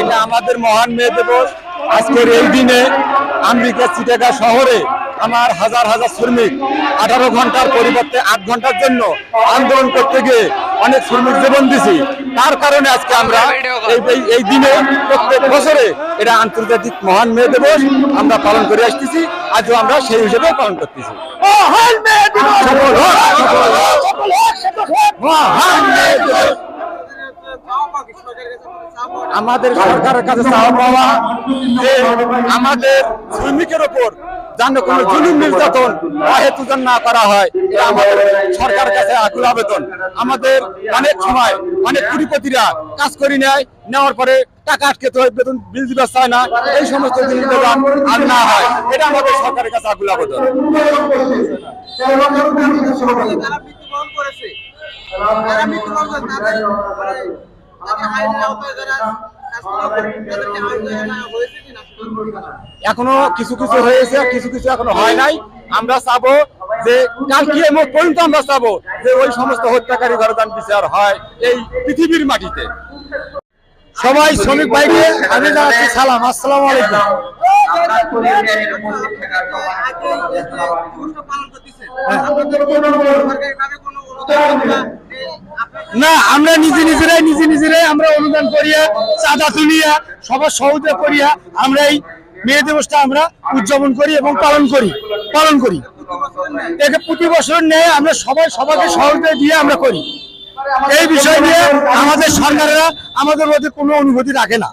এটা আমাদের মহান মেয়ে দিবস। আজকের এই দিনে আমেরিকা চিটাগা শহরে আমার হাজার হাজার শ্রমিক আঠারো ঘণ্টার পরিবর্তে আট ঘণ্টার জন্য আন্দোলন করতে গিয়ে অনেক শ্রমিক জীবন দিছি। তার কারণে আজকে আমরা এই এই- দিনে প্রত্যেক বছরে এটা আন্তর্জাতিক মহান মেয়ে দিবস আমরা পালন করে আসতেছি। আজও আমরা সেই হিসেবে পালন করতেছি। আমাদের সরকারের কাছে চাওয়া পাওয়া যে আমাদের শ্রমিকের ওপর যেন কোনো জুলুম নির্যাতন অহেতু না করা হয়, এটা আমাদের সরকারের কাছে আকুল আবেদন। আমাদের অনেক সময় অনেক কুড়িপতিরা কাজ করে নেয়, নেওয়ার পরে টাকা আটকে হয় বেতন, বিল দিতে চায় না। এই সমস্ত জিনিস আর না হয়। এটা আমাদের সরকারের কাছে আকুল আবেদন। করেছে এখনও কিছু কিছু হয়েছে কিছু কিছু এখনও হয় নাই। আমরা চাবো যে কাল কি এমন পর্যন্ত আমরা চাবো যে ওই সমস্ত হত্যাকারী ঘরদান বিচার হয় এই পৃথিবীর মাটিতে। সবাই শ্রমিক ভাইকে আমি জানাচ্ছি সালাম আসসালাম আলাইকুম। না আমরা নিজে নিজেরাই নিজে আমরা অনুদান করিয়া, চাঁদা তুলিয়া, সবার সহযোগিতা করিয়া আমরা এই মে দিবসটা আমরা উদযাপন করি এবং পালন করি পালন করি। একে প্রতি বছর নেয় আমরা সবাই সবাইকে সহযোগিতা দিয়ে আমরা করি। এই বিষয় নিয়ে আমাদের সরকারেরা আমাদের মধ্যে কোনো অনুভূতি রাখে না।